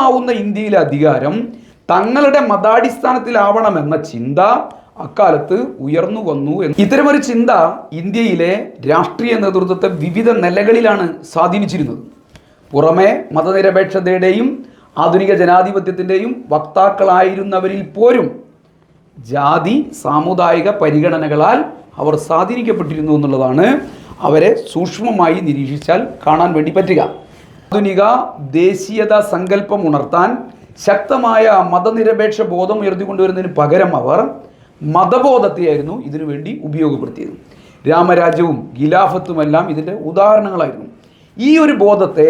സ്വന്തമാവുന്ന ഇന്ത്യയിലെ അധികാരം തങ്ങളുടെ മതാടിസ്ഥാനത്തിലാവണമെന്ന ചിന്ത അക്കാലത്ത് ഉയർന്നു വന്നു എന്ന്. ഇത്തരമൊരു ചിന്ത ഇന്ത്യയിലെ രാഷ്ട്രീയ നേതൃത്വത്തെ വിവിധ നിലകളിലാണ് സ്വാധീനിച്ചിരുന്നത്. പുറമെ മതനിരപേക്ഷതയുടെയും ആധുനിക ജനാധിപത്യത്തിന്റെയും വക്താക്കളായിരുന്നവരിൽ പോലും ജാതി സാമുദായിക പരിഗണനകളാൽ അവർ സ്വാധീനിക്കപ്പെട്ടിരുന്നു എന്നുള്ളതാണ് അവരെ സൂക്ഷ്മമായി നിരീക്ഷിച്ചാൽ കാണാൻ വേണ്ടി പറ്റുക. ആധുനിക ദേശീയത സങ്കല്പം ഉണർത്താൻ ശക്തമായ മതനിരപേക്ഷ ബോധം ഉയർത്തിക്കൊണ്ടുവരുന്നതിന് പകരം അവർ മതബോധത്തെയായിരുന്നു ഇതിനുവേണ്ടി ഉപയോഗപ്പെടുത്തിയത്. രാമരാജ്യവും ഗിലാഫത്തുമെല്ലാം ഇതിന്റെ ഉദാഹരണങ്ങളായിരുന്നു. ഈ ഒരു ബോധത്തെ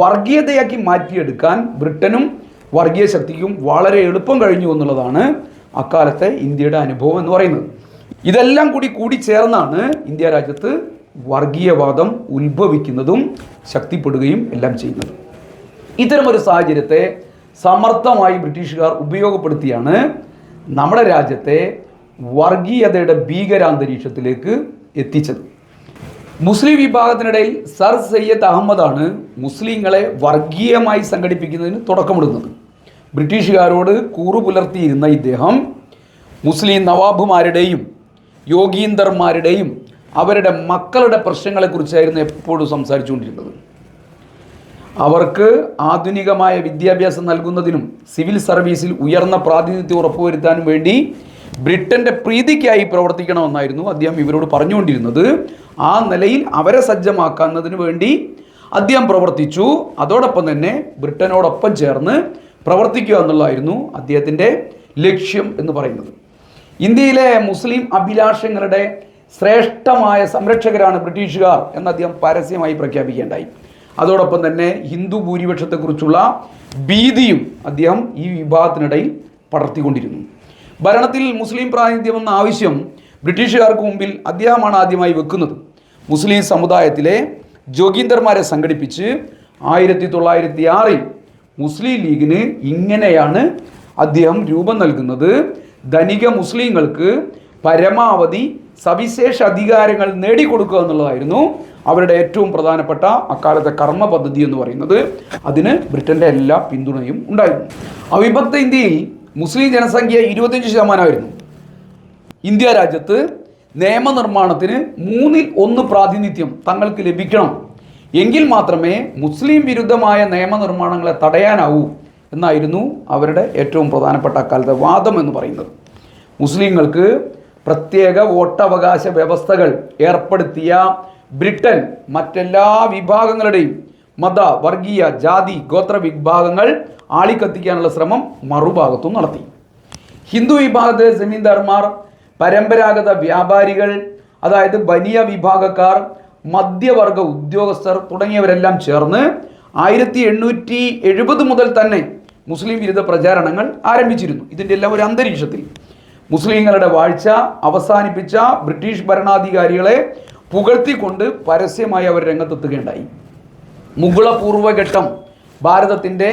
വർഗീയതയാക്കി മാറ്റിയെടുക്കാൻ ബ്രിട്ടനും വർഗീയ ശക്തിക്കും വളരെ എളുപ്പം കഴിഞ്ഞു എന്നുള്ളതാണ് അക്കാലത്തെ ഇന്ത്യയുടെ അനുഭവം എന്ന് പറയുന്നത്. ഇതെല്ലാം കൂടി കൂടി ചേർന്നാണ് ഇന്ത്യ രാജ്യത്ത് വർഗീയവാദം ഉത്ഭവിക്കുന്നതും ശക്തിപ്പെടുകയും എല്ലാം ചെയ്യുന്നത്. ഇത്തരമൊരു സാഹചര്യത്തെ സമർത്ഥമായി ബ്രിട്ടീഷുകാർ ഉപയോഗപ്പെടുത്തിയാണ് നമ്മുടെ രാജ്യത്തെ വർഗീയതയുടെ ഭീകരാന്തരീക്ഷത്തിലേക്ക് എത്തിച്ചത്. മുസ്ലിം വിഭാഗത്തിനിടയിൽ സർ സയ്യദ് അഹമ്മദാണ് മുസ്ലിങ്ങളെ വർഗീയമായി സംഘടിപ്പിക്കുന്നതിന് തുടക്കമിടുന്നത്. ബ്രിട്ടീഷുകാരോട് കൂറു പുലർത്തിയിരുന്ന ഇദ്ദേഹം മുസ്ലിം നവാബുമാരുടെയും യോഗീന്ദർമാരുടെയും അവരുടെ മക്കളുടെ പ്രശ്നങ്ങളെക്കുറിച്ചായിരുന്നു എപ്പോഴും സംസാരിച്ചുകൊണ്ടിരുന്നത്. അവർക്ക് ആധുനികമായ വിദ്യാഭ്യാസം നൽകുന്നതിനും സിവിൽ സർവീസിൽ ഉയർന്ന പ്രാതിനിധ്യം ഉറപ്പുവരുത്താനും വേണ്ടി ബ്രിട്ടന്റെ പ്രീതിക്കായി പ്രവർത്തിക്കണമെന്നായിരുന്നു അദ്ദേഹം ഇവരോട് പറഞ്ഞുകൊണ്ടിരുന്നത്. ആ നിലയിൽ അവരെ സജ്ജമാക്കുന്നതിന് വേണ്ടി അദ്ദേഹം പ്രവർത്തിച്ചു. അതോടൊപ്പം തന്നെ ബ്രിട്ടനോടൊപ്പം ചേർന്ന് പ്രവർത്തിക്കുക എന്നുള്ളതായിരുന്നു അദ്ദേഹത്തിന്റെ ലക്ഷ്യം എന്ന് പറയുന്നത്. ഇന്ത്യയിലെ മുസ്ലിം അഭിലാഷങ്ങളുടെ ശ്രേഷ്ഠമായ സംരക്ഷകരാണ് ബ്രിട്ടീഷുകാർ എന്ന് അദ്ദേഹം പരസ്യമായി പ്രഖ്യാപിക്കേണ്ടായി അതോടൊപ്പം തന്നെ ഹിന്ദു ഭൂരിപക്ഷത്തെക്കുറിച്ചുള്ള ഭീതിയും അദ്ദേഹം ഈ വിഭാഗത്തിനിടയിൽ പടർത്തിക്കൊണ്ടിരുന്നു. ഭരണത്തിൽ മുസ്ലിം പ്രാതിനിധ്യം എന്ന ആവശ്യം ബ്രിട്ടീഷുകാർക്ക് മുമ്പിൽ അദ്ദേഹമാണ് ആദ്യമായി വെക്കുന്നത്. മുസ്ലിം സമുദായത്തിലെ ജോഗീന്ദർമാരെ സംഘടിപ്പിച്ച് ആയിരത്തി തൊള്ളായിരത്തി ആറിൽ മുസ്ലിം ലീഗിന് ഇങ്ങനെയാണ് അദ്ദേഹം രൂപം നൽകുന്നത്. ധനിക മുസ്ലിങ്ങൾക്ക് പരമാവധി സവിശേഷ അധികാരങ്ങൾ നേടിക്കൊടുക്കുക എന്നുള്ളതായിരുന്നു അവരുടെ ഏറ്റവും പ്രധാനപ്പെട്ട അക്കാലത്തെ കർമ്മ പദ്ധതി എന്ന് പറയുന്നത്. അതിന് ബ്രിട്ടന്റെ എല്ലാ പിന്തുണയും ഉണ്ടായിരുന്നു. അവിഭക്ത ഇന്ത്യയിൽ മുസ്ലിം ജനസംഖ്യ ഇരുപത്തിയഞ്ച് ശതമാനമായിരുന്നു. ഇന്ത്യ രാജ്യത്ത് നിയമനിർമ്മാണത്തിന് മൂന്നിൽ ഒന്ന് പ്രാതിനിധ്യം തങ്ങൾക്ക് ലഭിക്കണം. എങ്കിൽ മാത്രമേ മുസ്ലിം വിരുദ്ധമായ നിയമനിർമ്മാണങ്ങളെ തടയാനാവൂ എന്നായിരുന്നു അവരുടെ ഏറ്റവും പ്രധാനപ്പെട്ട അക്കാലത്തെ വാദം എന്ന് പറയുന്നത്. മുസ്ലിങ്ങൾക്ക് പ്രത്യേക വോട്ടവകാശ വ്യവസ്ഥകൾ ഏർപ്പെടുത്തിയ ബ്രിട്ടൻ മറ്റെല്ലാ വിഭാഗങ്ങളുടെയും മത വർഗീയ ജാതി ഗോത്ര വിഭാഗങ്ങൾ ആളിക്കത്തിക്കാനുള്ള ശ്രമം മറുഭാഗത്തും നടത്തി. ഹിന്ദു വിഭാഗത്തിലെ ജമീന്ദാർമാർ പരമ്പരാഗത വ്യാപാരികൾ അതായത് വലിയ വിഭാഗക്കാർ മധ്യവർഗ ഉദ്യോഗസ്ഥർ തുടങ്ങിയവരെല്ലാം ചേർന്ന് ആയിരത്തി എണ്ണൂറ്റി എഴുപത് മുതൽ തന്നെ മുസ്ലിം വിരുദ്ധ പ്രചാരണങ്ങൾ ആരംഭിച്ചിരുന്നു. ഇതിന്റെ എല്ലാം ഒരു അന്തരീക്ഷത്തിൽ. മുസ്ലിങ്ങളുടെ വാഴ്ച അവസാനിപ്പിച്ച ബ്രിട്ടീഷ് ഭരണാധികാരികളെ പുകഴ്ത്തിക്കൊണ്ട് പരസ്യമായി അവർ രംഗത്തെത്തുകയുണ്ടായി. മുഗള പൂർവഘട്ടം ഭാരതത്തിന്റെ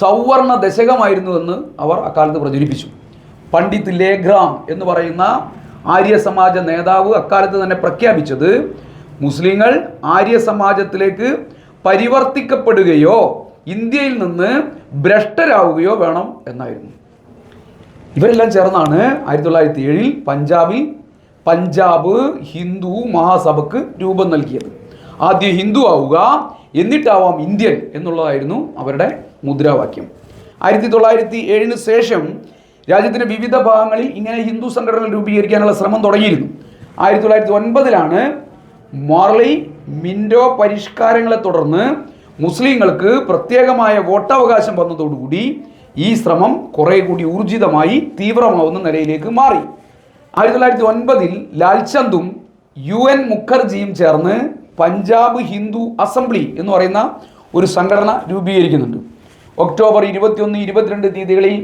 സൗവർണ ദശകമായിരുന്നുവെന്ന് അവർ അക്കാലത്ത് പ്രചരിപ്പിച്ചു. പണ്ഡിത് ലേഖ്രാം എന്ന് പറയുന്ന ആര്യ സമാജ നേതാവ് അക്കാലത്ത് തന്നെ പ്രഖ്യാപിച്ചത് മുസ്ലിങ്ങൾ ആര്യ സമാജത്തിലേക്ക് പരിവർത്തിക്കപ്പെടുകയോ ഇന്ത്യയിൽ നിന്ന് ഭ്രഷ്ടരാവുകയോ വേണം എന്നായിരുന്നു. ഇവരെല്ലാം ചേർന്നാണ് ആയിരത്തി തൊള്ളായിരത്തി ഏഴിൽ പഞ്ചാബിൽ പഞ്ചാബ് ഹിന്ദു മഹാസഭയ്ക്ക് രൂപം നൽകിയത്. ആദ്യം ഹിന്ദു ആവുക എന്നിട്ടാവാം ഇന്ത്യൻ എന്നുള്ളതായിരുന്നു അവരുടെ മുദ്രാവാക്യം. ആയിരത്തി തൊള്ളായിരത്തി ഏഴിന് ശേഷം രാജ്യത്തിന്റെ വിവിധ ഭാഗങ്ങളിൽ ഇങ്ങനെ ഹിന്ദു സംഘടനകൾ രൂപീകരിക്കാനുള്ള ശ്രമം തുടങ്ങിയിരുന്നു. ആയിരത്തി തൊള്ളായിരത്തി ഒൻപതിലാണ് മോർലി മിൻഡോ പരിഷ്കാരങ്ങളെ തുടർന്ന് മുസ്ലിങ്ങൾക്ക് പ്രത്യേകമായ വോട്ടവകാശം വന്നതോടുകൂടി ഈ ശ്രമം കുറെ കൂടി ഊർജിതമായി തീവ്രമാവുന്ന നിലയിലേക്ക് മാറി. ആയിരത്തി തൊള്ളായിരത്തി ഒൻപതിൽ ലാൽചന്ദും യു എൻ മുഖർജിയും ചേർന്ന് പഞ്ചാബ് ഹിന്ദു അസംബ്ലി എന്ന് പറയുന്ന ഒരു സംഘടന രൂപീകരിക്കുന്നുണ്ട്. ഒക്ടോബർ ഇരുപത്തിയൊന്ന് ഇരുപത്തിരണ്ട് തീയതികളിൽ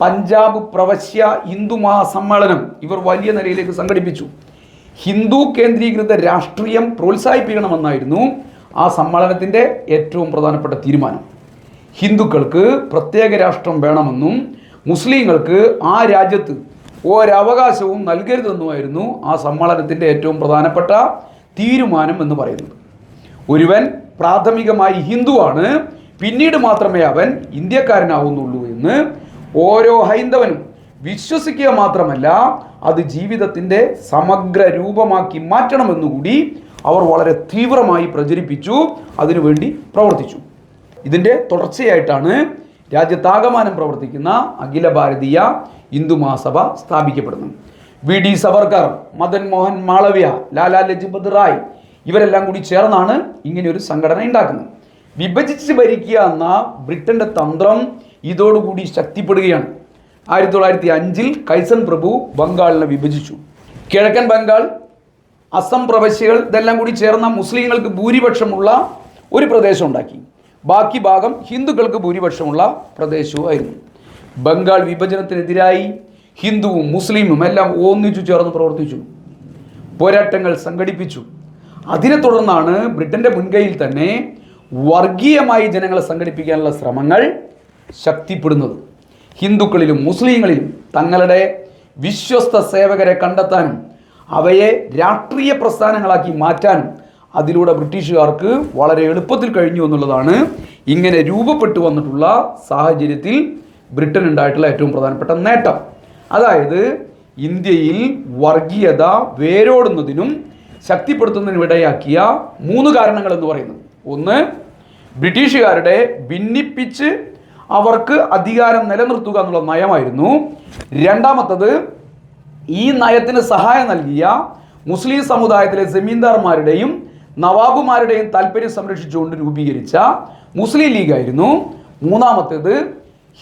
പഞ്ചാബ് പ്രവശ്യ ഹിന്ദു മഹാസമ്മേളനം ഇവർ വലിയ നിലയിലേക്ക് സംഘടിപ്പിച്ചു. ഹിന്ദു കേന്ദ്രീകൃത രാഷ്ട്രീയം പ്രോത്സാഹിപ്പിക്കണമെന്നായിരുന്നു ആ സമ്മേളനത്തിന്റെ ഏറ്റവും പ്രധാനപ്പെട്ട തീരുമാനം. ഹിന്ദുക്കൾക്ക് പ്രത്യേക രാഷ്ട്രം വേണമെന്നും മുസ്ലിങ്ങൾക്ക് ആ രാജ്യത്ത് ഒരവകാശവും നൽകരുതെന്നുമായിരുന്നു ആ സമ്മേളനത്തിന്റെ ഏറ്റവും പ്രധാനപ്പെട്ട തീരുമാനം എന്ന് പറയുന്നത്. ഒരുവൻ പ്രാഥമികമായി ഹിന്ദുവാണ് പിന്നീട് മാത്രമേ അവൻ ഇന്ത്യക്കാരനാവുന്നുള്ളൂ എന്ന് ഓരോ ഹൈന്ദവനും വിശ്വസിക്കുക മാത്രമല്ല അത് ജീവിതത്തിന്റെ സമഗ്ര രൂപമാക്കി മാറ്റണമെന്നുകൂടി അവർ വളരെ തീവ്രമായി പ്രചരിപ്പിച്ചു അതിനുവേണ്ടി പ്രവർത്തിച്ചു. ഇതിന്റെ തുടർച്ചയായിട്ടാണ് രാജ്യത്താകമാനം പ്രവർത്തിക്കുന്ന അഖില ഭാരതീയ ഹിന്ദു മഹാസഭ സ്ഥാപിക്കപ്പെടുന്നത്. വി ഡി സവർക്കർ മദൻ മോഹൻ മാളവ്യ ലാലാ ലജ്പത് റായ് ഇവരെല്ലാം കൂടി ചേർന്നാണ് ഇങ്ങനെ ഒരു സംഘടന ഉണ്ടാക്കുന്നത്. വിഭജിച്ച് ഭരിക്കുക എന്ന ബ്രിട്ടന്റെ തന്ത്രം ഇതോടുകൂടി ശക്തിപ്പെടുകയാണ്. ആയിരത്തി തൊള്ളായിരത്തി അഞ്ചിൽ കൈസൺ പ്രഭു ബംഗാളിനെ വിഭജിച്ചു. കിഴക്കൻ ബംഗാൾ അസം പ്രവശ്യകൾ ഇതെല്ലാം കൂടി ചേർന്ന മുസ്ലിങ്ങൾക്ക് ഭൂരിപക്ഷമുള്ള ഒരു പ്രദേശം ഉണ്ടാക്കി. ബാക്കി ഭാഗം ഹിന്ദുക്കൾക്ക് ഭൂരിപക്ഷമുള്ള പ്രദേശവുമായിരുന്നു. ബംഗാൾ വിഭജനത്തിനെതിരായി ഹിന്ദുവും മുസ്ലിമും എല്ലാം ഒന്നിച്ചു ചേർന്ന് പ്രവർത്തിച്ചു. പോരാട്ടങ്ങൾ സംഘടിപ്പിച്ചു. അതിനെ തുടർന്നാണ് ബ്രിട്ടന്റെ മുൻകൈയിൽ തന്നെ വർഗീയമായി ജനങ്ങളെ സംഘടിപ്പിക്കാനുള്ള ശ്രമങ്ങൾ ശക്തിപ്പെടുന്നത്. ഹിന്ദുക്കളിലും മുസ്ലിങ്ങളിലും തങ്ങളുടെ വിശ്വസ്ത സേവകരെ കണ്ടെത്താനും അവയെ രാഷ്ട്രീയ പ്രസ്ഥാനങ്ങളാക്കി മാറ്റാനും അതിലൂടെ ബ്രിട്ടീഷുകാർക്ക് വളരെ എളുപ്പത്തിൽ കഴിഞ്ഞു എന്നുള്ളതാണ് ഇങ്ങനെ രൂപപ്പെട്ടു വന്നിട്ടുള്ള സാഹചര്യത്തിൽ ബ്രിട്ടൻ ഉണ്ടായിട്ടുള്ള ഏറ്റവും പ്രധാനപ്പെട്ട നേട്ടം. അതായത് ഇന്ത്യയിൽ വർഗീയത വേരോടുന്നതിനും ശക്തിപ്പെടുത്തുന്നതിനും ഇടയാക്കിയ മൂന്ന് കാരണങ്ങൾ എന്ന് പറയുന്നത്. ഒന്ന് ബ്രിട്ടീഷുകാരുടെ ഭിന്നിപ്പിച്ച് അവർക്ക് അധികാരം നിലനിർത്തുക എന്നുള്ള നയമായിരുന്നു. രണ്ടാമത്തത് ഈ നയത്തിന് സഹായം നൽകിയ മുസ്ലിം സമുദായത്തിലെ ജമീന്ദാർമാരുടെയും നവാബുമാരുടെയും താല്പര്യം സംരക്ഷിച്ചുകൊണ്ട് രൂപീകരിച്ച മുസ്ലിം ലീഗ് ആയിരുന്നു മൂന്നാമത്തേത്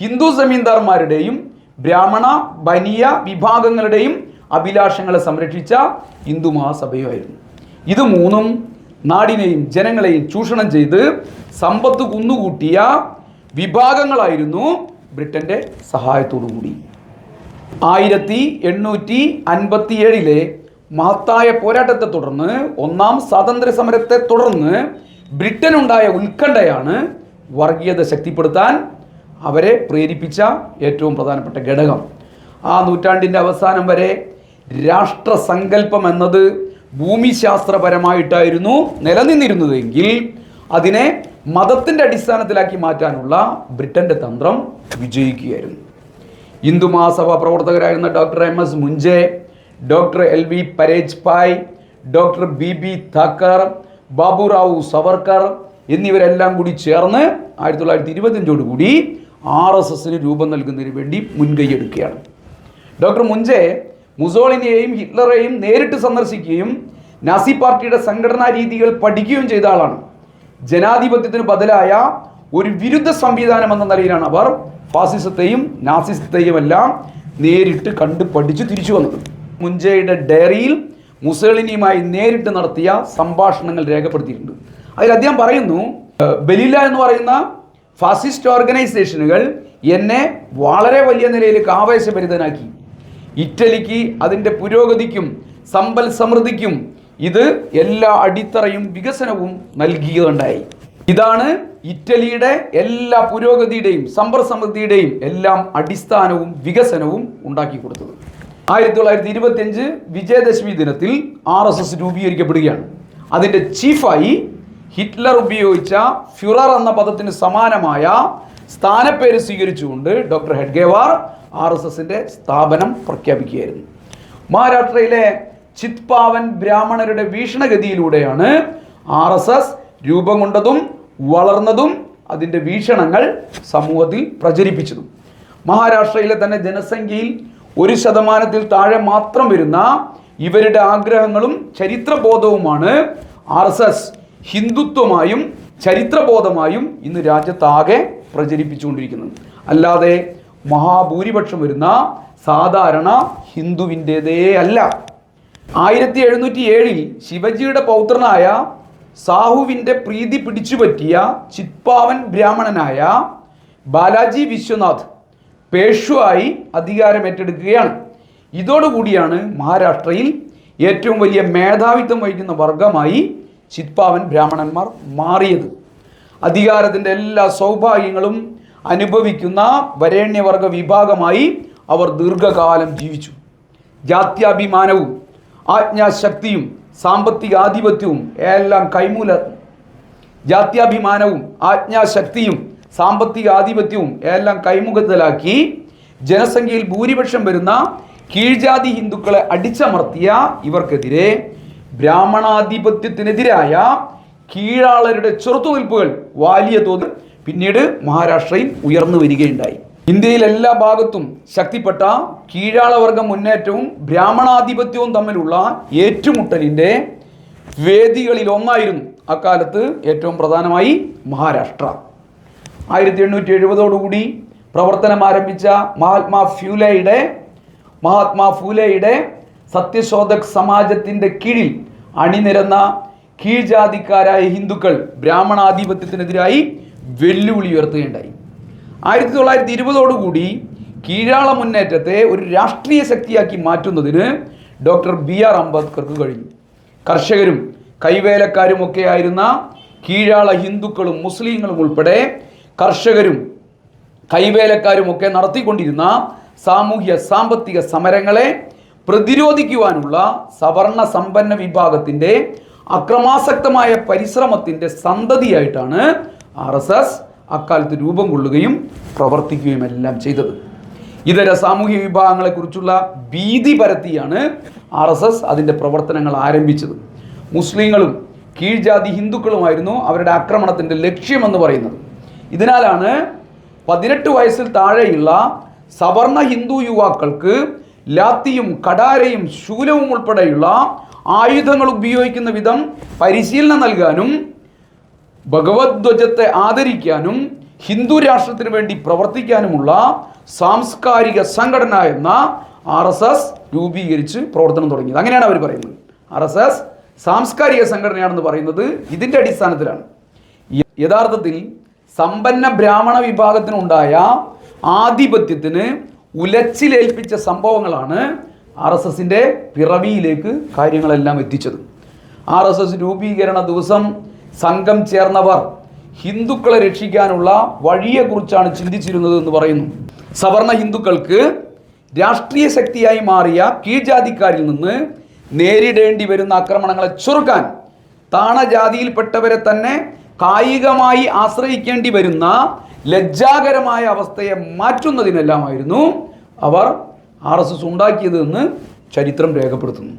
ഹിന്ദു ജമീന്ദാർമാരുടെയും ബ്രാഹ്മണ ബനിയ വിഭാഗങ്ങളുടെയും അഭിലാഷങ്ങളെ സംരക്ഷിച്ച ഹിന്ദു മഹാസഭയുമായിരുന്നു. ഇത് മൂന്നും നാടിനെയും ജനങ്ങളെയും ചൂഷണം ചെയ്ത് സമ്പത്ത് കുന്നുകൂട്ടിയ വിഭാഗങ്ങളായിരുന്നു ബ്രിട്ടന്റെ സഹായത്തോടു കൂടി ആയിരത്തി എണ്ണൂറ്റി അൻപത്തി ഏഴിലെ മഹത്തായ പോരാട്ടത്തെ തുടർന്ന് ഒന്നാം സ്വാതന്ത്ര്യ സമരത്തെ തുടർന്ന് ബ്രിട്ടനുണ്ടായ ഉത്കണ്ഠയാണ് വർഗീയത ശക്തിപ്പെടുത്താൻ അവരെ പ്രേരിപ്പിച്ച ഏറ്റവും പ്രധാനപ്പെട്ട ഘടകം. ആ നൂറ്റാണ്ടിന്റെ അവസാനം വരെ രാഷ്ട്രസങ്കല്പം എന്നത് ഭൂമിശാസ്ത്രപരമായിട്ടായിരുന്നു നിലനിന്നിരുന്നതെങ്കിൽ അതിനെ മതത്തിന്റെ അടിസ്ഥാനത്തിലാക്കി മാറ്റാനുള്ള ബ്രിട്ടന്റെ തന്ത്രം വിജയിക്കുകയായിരുന്നു. Hindu Mahasabha പ്രവർത്തകരായിരുന്ന doctor M S Munje doctor L V Paranjpe doctor B B Thakar Baburao Savarkar എന്നിവരെല്ലാം കൂടി ചേർന്ന് ആയിരത്തി തൊള്ളായിരത്തി ഇരുപത്തഞ്ചോട് കൂടി ആർ എസ് എസിന് രൂപം നൽകുന്നതിന് വേണ്ടി മുൻകൈയെടുക്കുകയാണ്. ഡോക്ടർ മുൻജെ മുസോളിനെയും ഹിറ്റ്ലറെയും നേരിട്ട് സന്ദർശിക്കുകയും നാസി പാർട്ടിയുടെ സംഘടനാ രീതികൾ പഠിക്കുകയും ചെയ്ത ആളാണ്. ജനാധിപത്യത്തിന് ബദലായ ഒരു വിരുദ്ധ സംവിധാനം എന്ന നിലയിലാണ് അവർ ഫാസിസത്തെയും നാസിസത്തെയും എല്ലാം നേരിട്ട് കണ്ട് പഠിച്ച് തിരിച്ചു വന്നത്. മുഞ്ചയുടെ ഡയറിയിൽ മുസോളിനിയുമായി നേരിട്ട് നടത്തിയ സംഭാഷണങ്ങൾ രേഖപ്പെടുത്തിയിട്ടുണ്ട്. അതിൽ അദ്ദേഹം പറയുന്നു ബലീല എന്ന് പറയുന്ന ഫാസിസ്റ്റ് ഓർഗനൈസേഷനുകൾ എന്നെ വളരെ വലിയ നിലയിലേക്ക് ആവേശഭരിതനാക്കി. ഇറ്റലിക്ക് അതിന്റെ പുരോഗതിക്കും സമ്പൽ സമൃദ്ധിക്കും ഇത് എല്ലാ അടിത്തറയും വികസനവും നൽകിയുണ്ടായി ഇതാണ് ഇറ്റലിയുടെ എല്ലാ പുരോഗതിയുടെയും സമ്പൽ സമൃദ്ധിയുടെയും എല്ലാം അടിസ്ഥാനവും വികസനവും ഉണ്ടാക്കി കൊടുത്തത്. ആയിരത്തി തൊള്ളായിരത്തി ഇരുപത്തിയഞ്ച് വിജയദശമി ദിനത്തിൽ ആർ എസ് എസ് രൂപീകരിക്കപ്പെടുകയാണ്. അതിന്റെ ചീഫായി ഹിറ്റ്ലർ ഉപയോഗിച്ച ഫ്യുറർ എന്ന പദത്തിന് സമാനമായ സ്ഥാനപ്പേര് സ്വീകരിച്ചുകൊണ്ട് ഡോക്ടർ ഹെഡ്ഗേവാർ ആർ എസ് എസിന്റെ സ്ഥാപനം പ്രഖ്യാപിക്കുകയായിരുന്നു. മഹാരാഷ്ട്രയിലെ ചിത്പാവൻ ബ്രാഹ്മണരുടെ ഭീഷണഗതിയിലൂടെയാണ് ആർ എസ് എസ് രൂപം കൊണ്ടതും വളർന്നതും അതിന്റെ വീക്ഷണങ്ങൾ സമൂഹത്തിൽ പ്രചരിപ്പിച്ചതും. മഹാരാഷ്ട്രയിലെ തന്നെ ജനസംഖ്യയിൽ ഒരു ശതമാനത്തിൽ താഴെ മാത്രം വരുന്ന ഇവരുടെ ആഗ്രഹങ്ങളും ചരിത്രബോധവുമാണ് ആർ എസ് എസ് ഹിന്ദുത്വമായും ചരിത്രബോധമായും ഇന്ന് രാജ്യത്താകെ പ്രചരിപ്പിച്ചുകൊണ്ടിരിക്കുന്നത്. അല്ലാതെ മഹാഭൂരിപക്ഷം വരുന്ന സാധാരണ ഹിന്ദുവിന്റെതേ അല്ല. ആയിരത്തി എഴുന്നൂറ്റി ഏഴിൽ ശിവജിയുടെ പൗത്രനായ സാഹുവിന്റെ പ്രീതി പിടിച്ചുപറ്റിയ ചിത്പാവൻ ബ്രാഹ്മണനായ ബാലാജി വിശ്വനാഥ് പേഷ്വായി അധികാരം ഏറ്റെടുക്കുകയാണ്. ഇതോടുകൂടിയാണ് മഹാരാഷ്ട്രയിൽ ഏറ്റവും വലിയ മേധാവിത്വം വഹിക്കുന്ന വർഗമായി ചിത്പാവൻ ബ്രാഹ്മണന്മാർ മാറിയത്. അധികാരത്തിന്റെ എല്ലാ സൗഭാഗ്യങ്ങളും അനുഭവിക്കുന്ന വരേണ്യവർഗ വിഭാഗമായി അവർ ദീർഘകാലം ജീവിച്ചു. ജാത്യാഭിമാനവും ആജ്ഞാശക്തിയും സാമ്പത്തിക ആധിപത്യവും എല്ലാം കൈമൂല. ജാത്യാഭിമാനവും ആജ്ഞാശക്തിയും സാമ്പത്തിക ആധിപത്യവും എല്ലാം കൈമുഖത്തിലാക്കി ജനസംഖ്യയിൽ ഭൂരിപക്ഷം വരുന്ന കീഴ്ജാതി ഹിന്ദുക്കളെ അടിച്ചമർത്തിയ ഇവർക്കെതിരെ ബ്രാഹ്മണാധിപത്യത്തിനെതിരായ കീഴാളരുടെ ചെറുത്തുനിൽപ്പുകൾ വലിയ തോതിൽ പിന്നീട് മഹാരാഷ്ട്രയിൽ ഉയർന്നു വരികയുണ്ടായി. ഇന്ത്യയിൽ എല്ലാ ഭാഗത്തും ശക്തിപ്പെട്ട കീഴാളവർഗ മുന്നേറ്റവും ബ്രാഹ്മണാധിപത്യവും തമ്മിലുള്ള ഏറ്റുമുട്ടലിന്റെ വേദികളിൽ ഒന്നായിരുന്നു അക്കാലത്ത് ഏറ്റവും പ്രധാനമായി മഹാരാഷ്ട്ര. ആയിരത്തി എണ്ണൂറ്റി എഴുപതോടുകൂടി പ്രവർത്തനം ആരംഭിച്ച മഹാത്മാ ഫ്യൂലയുടെ മഹാത്മാ ഫൂലെയുടെ സത്യശോധക് സമാജത്തിന്റെ കീഴിൽ അണിനിരന്ന കീഴ്ജാതിക്കാരായ ഹിന്ദുക്കൾ ബ്രാഹ്മണാധിപത്യത്തിനെതിരായി വെല്ലുവിളി ഉയർത്തുകയുണ്ടായി. ആയിരത്തി തൊള്ളായിരത്തി ഇരുപതോടുകൂടി കീഴാള മുന്നേറ്റത്തെ ഒരു രാഷ്ട്രീയ ശക്തിയാക്കി മാറ്റുന്നതിന് ഡോക്ടർ ബി ആർ അംബേദ്കർക്ക് കഴിഞ്ഞു. കർഷകരും കൈവേലക്കാരും ഒക്കെ ആയിരുന്ന കീഴാള ഹിന്ദുക്കളും മുസ്ലിങ്ങളും ഉൾപ്പെടെ കർഷകരും കൈവേലക്കാരും ഒക്കെ നടത്തിക്കൊണ്ടിരുന്ന സാമൂഹ്യ സാമ്പത്തിക സമരങ്ങളെ പ്രതിരോധിക്കുവാനുള്ള സവർണ സമ്പന്ന വിഭാഗത്തിന്റെ അക്രമാസക്തമായ പരിശ്രമത്തിന്റെ സന്തതിയായിട്ടാണ് ആർ എസ് എസ് അക്കാലത്ത് രൂപം കൊള്ളുകയും പ്രവർത്തിക്കുകയും എല്ലാം ചെയ്തത്. ഇതര സാമൂഹ്യ വിഭാഗങ്ങളെക്കുറിച്ചുള്ള ഭീതി പരത്തിയാണ് ആർ എസ് എസ് അതിന്റെ പ്രവർത്തനങ്ങൾ ആരംഭിച്ചത്. മുസ്ലിങ്ങളും കീഴ്ജാതി ഹിന്ദുക്കളുമായിരുന്നു അവരുടെ ആക്രമണത്തിന്റെ ലക്ഷ്യമെന്ന് പറയുന്നത്. ഇതിനാലാണ് പതിനെട്ട് വയസ്സിൽ താഴെയുള്ള സവർണ ഹിന്ദു യുവാക്കൾക്ക് ലാത്തിയും കടാരയും ശൂലവും ഉൾപ്പെടെയുള്ള ആയുധങ്ങൾ ഉപയോഗിക്കുന്ന വിധം പരിശീലനം നൽകാനും ഭഗവത്വജത്തെ ആദരിക്കാനും ഹിന്ദു രാഷ്ട്രത്തിന് വേണ്ടി പ്രവർത്തിക്കാനുമുള്ള സാംസ്കാരിക സംഘടന എന്ന ആർ എസ് എസ് രൂപീകരിച്ച് പ്രവർത്തനം തുടങ്ങിയത്. അങ്ങനെയാണ് അവർ പറയുന്നത്. ആർ എസ് എസ് സാംസ്കാരിക സംഘടനയാണെന്ന് പറയുന്നത് ഇതിന്റെ അടിസ്ഥാനത്തിലാണ്. യഥാർത്ഥത്തിൽ സമ്പന്ന ബ്രാഹ്മണ വിഭാഗത്തിനുണ്ടായ ആധിപത്യത്തിന് ഉലച്ചിലേൽപ്പിച്ച സംഭവങ്ങളാണ് ആർ എസ് എസിന്റെ പിറവിയിലേക്ക് കാര്യങ്ങളെല്ലാം എത്തിച്ചത്. ആർ എസ് എസ് രൂപീകരണ ദിവസം സംഘം ചേർന്നവർ ഹിന്ദുക്കളെ രക്ഷിക്കാനുള്ള വഴിയെക്കുറിച്ചാണ് ചിന്തിച്ചിരുന്നത് എന്ന് പറയുന്നു. സവർണ ഹിന്ദുക്കൾക്ക് രാഷ്ട്രീയ ശക്തിയായി മാറിയ കീഴ്ജാതിക്കാരിൽ നിന്ന് നേരിടേണ്ടി വരുന്ന ആക്രമണങ്ങളെ ചെറുക്കാൻ താണജാതിയിൽപ്പെട്ടവരെ തന്നെ കായികമായി ആശ്രയിക്കേണ്ടി വരുന്ന ലജ്ജാകരമായ അവസ്ഥയെ മാറ്റുന്നതിനെല്ലാമായിരുന്നു അവർ ആർ എസ് എസ് ഉണ്ടാക്കിയതെന്ന് ചരിത്രം രേഖപ്പെടുത്തുന്നു.